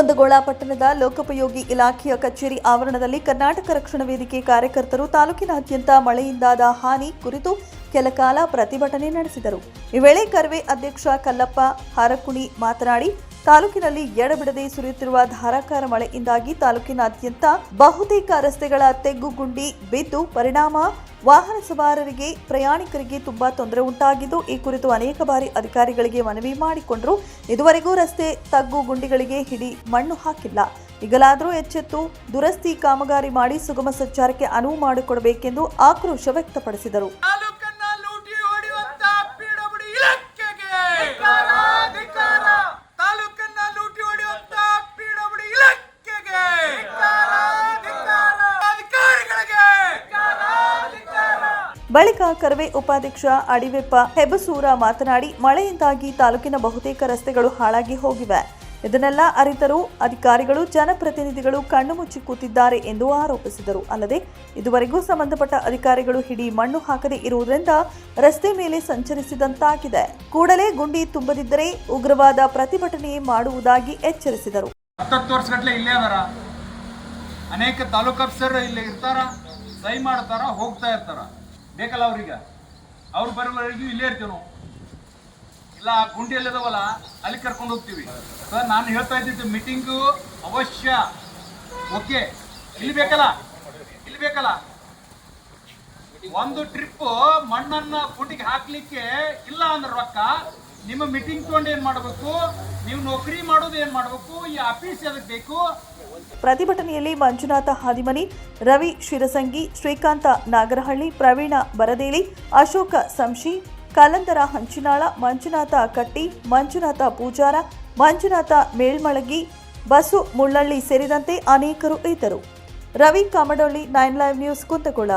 ಕುಂದಗೋಳ ಪಟ್ಟಣದ ಲೋಕೋಪಯೋಗಿ ಇಲಾಖೆಯ ಕಚೇರಿ ಆವರಣದಲ್ಲಿ ಕರ್ನಾಟಕ ರಕ್ಷಣಾ ವೇದಿಕೆ ಕಾರ್ಯಕರ್ತರು ತಾಲೂಕಿನಾದ್ಯಂತ ಮಳೆಯಿಂದಾದ ಹಾನಿ ಕುರಿತು ಕೆಲಕಾಲ ಪ್ರತಿಭಟನೆ ನಡೆಸಿದರು. ಈ ವೇಳೆ ಕರ್ವೆ ಅಧ್ಯಕ್ಷ ಕಲ್ಲಪ್ಪ ಹಾರಕುಣಿ ಮಾತನಾಡಿ ತಾಲೂಕಿನಲ್ಲಿ ಎಡಬಿಡದೆ ಸುರಿಯುತ್ತಿರುವ ಧಾರಾಕಾರ ಮಳೆಯಿಂದಾಗಿ ತಾಲೂಕಿನಾದ್ಯಂತ ಬಹುತೇಕ ರಸ್ತೆಗಳ ತೆಗ್ಗು ಗುಂಡಿ ಬಿದ್ದು ಪರಿಣಾಮ ವಾಹನ ಸವಾರರಿಗೆ, ಪ್ರಯಾಣಿಕರಿಗೆ ತುಂಬಾ ತೊಂದರೆ ಉಂಟಾಗಿದ್ದು, ಈ ಕುರಿತು ಅನೇಕ ಬಾರಿ ಅಧಿಕಾರಿಗಳಿಗೆ ಮನವಿ ಮಾಡಿಕೊಂಡರು. ಇದುವರೆಗೂ ರಸ್ತೆ ತಗ್ಗು ಗುಂಡಿಗಳಿಗೆ ಹಿಡಿ ಮಣ್ಣು ಹಾಕಿಲ್ಲ. ಈಗಲಾದರೂ ಎಚ್ಚೆತ್ತು, ದುರಸ್ತಿ ಕಾಮಗಾರಿ ಮಾಡಿ ಸುಗಮ ಸಂಚಾರಕ್ಕೆ ಅನುವು ಮಾಡಿಕೊಡಬೇಕೆಂದು ಆಕ್ರೋಶ ವ್ಯಕ್ತಪಡಿಸಿದರು. ಬಳಿಕ ಕರವೇ ಉಪಾಧ್ಯಕ್ಷ ಅಡಿವೆಪ್ಪ ಹೆಬಸೂರ ಮಾತನಾಡಿ, ಮಳೆಯಿಂದಾಗಿ ತಾಲೂಕಿನ ಬಹುತೇಕ ರಸ್ತೆಗಳು ಹಾಳಾಗಿ ಹೋಗಿವೆ. ಇದನ್ನೆಲ್ಲ ಅರಿತರೂ, ಅಧಿಕಾರಿಗಳು, ಜನಪ್ರತಿನಿಧಿಗಳು ಕಣ್ಣು ಮುಚ್ಚಿ ಕೂತಿದ್ದಾರೆ ಎಂದು ಆರೋಪಿಸಿದರು. ಅಲ್ಲದೆ, ಇದುವರೆಗೂ ಸಂಬಂಧಪಟ್ಟ ಅಧಿಕಾರಿಗಳು ಹಿಡಿ ಮಣ್ಣು ಹಾಕದೇ ಇರುವುದರಿಂದ ರಸ್ತೆ ಮೇಲೆ ಸಂಚರಿಸಿದಂತಾಗಿದೆ. ಕೂಡಲೇ ಗುಂಡಿ ತುಂಬದಿದ್ದರೆ ಉಗ್ರವಾದ ಪ್ರತಿಭಟನೆ ಮಾಡುವುದಾಗಿ ಎಚ್ಚರಿಸಿದರು. ವರ್ಷಗಟ್ಟಲೆ ಇಲ್ಲೇ ಅನೇಕ ತಾಲೂಕು ಅಫ್ಸರ್ ಇಲ್ಲಿ ಇರ್ತಾರ, ಸಹಿ ಮಾಡ್ತಾರ, ಹೋಗ್ತಾ ಇರ್ತಾರ. ಬೇಕಲ್ಲ ಅವ್ರಿಗೆ? ಅವ್ರು ಬರೋವರೆಗೂ ಇಲ್ಲೇ ಇರ್ತೀವಿ ನಾವು. ಇಲ್ಲ, ಆ ಗುಂಡಿ ಎಲ್ಲಿದಾವಲ್ಲ ಅಲ್ಲಿ ಕರ್ಕೊಂಡು ಹೋಗ್ತೀವಿ. ಸರ್ ನಾನು ಹೇಳ್ತಾ ಇದ್ದಿದ್ದು ಮೀಟಿಂಗು ಅವಶ್ಯ. ಓಕೆ ಇಲ್ಲಿ ಬೇಕಲ್ಲ? ಇಲ್ಲಿ ಬೇಕಲ್ಲ? ಒಂದು ಟ್ರಿಪ್ಪು ಮಣ್ಣನ್ನ ಪುಟಿಗೆ ಹಾಕ್ಲಿಕ್ಕೆ ಇಲ್ಲ ಅಂದ್ರೆ ರೊಕ್ಕ. ನಿಮ್ಮ ಮೀಟಿಂಗ್ ತಗೊಂಡು ಏನ್ ಮಾಡಬೇಕು? ನೀವು ನೌಕರಿ ಮಾಡೋದು ಏನ್ ಮಾಡಬೇಕು? ಈ ಆಫೀಸ್ ಎದಕ್ಕೆ ಬೇಕು? ಪ್ರತಿಭಟನೆಯಲ್ಲಿ ಮಂಜುನಾಥ ಹಾದಿಮನಿ, ರವಿ ಶಿರಸಂಗಿ, ಶ್ರೀಕಾಂತ ನಾಗರಹಳ್ಳಿ, ಪ್ರವೀಣ ಬರದೇಲಿ, ಅಶೋಕ ಸಂಶಿ, ಕಲಂದರ ಹಂಚಿನಾಳ, ಮಂಜುನಾಥ ಕಟ್ಟಿ, ಮಂಜುನಾಥ ಪೂಜಾರ, ಮಂಜುನಾಥ ಮೇಲ್ಮಳಗಿ, ಬಸು ಮುಳ್ಳಳ್ಳಿ ಸೇರಿದಂತೆ ಅನೇಕರು ಇದ್ದರು. Ravi Kamadolli, nine live news Kundagol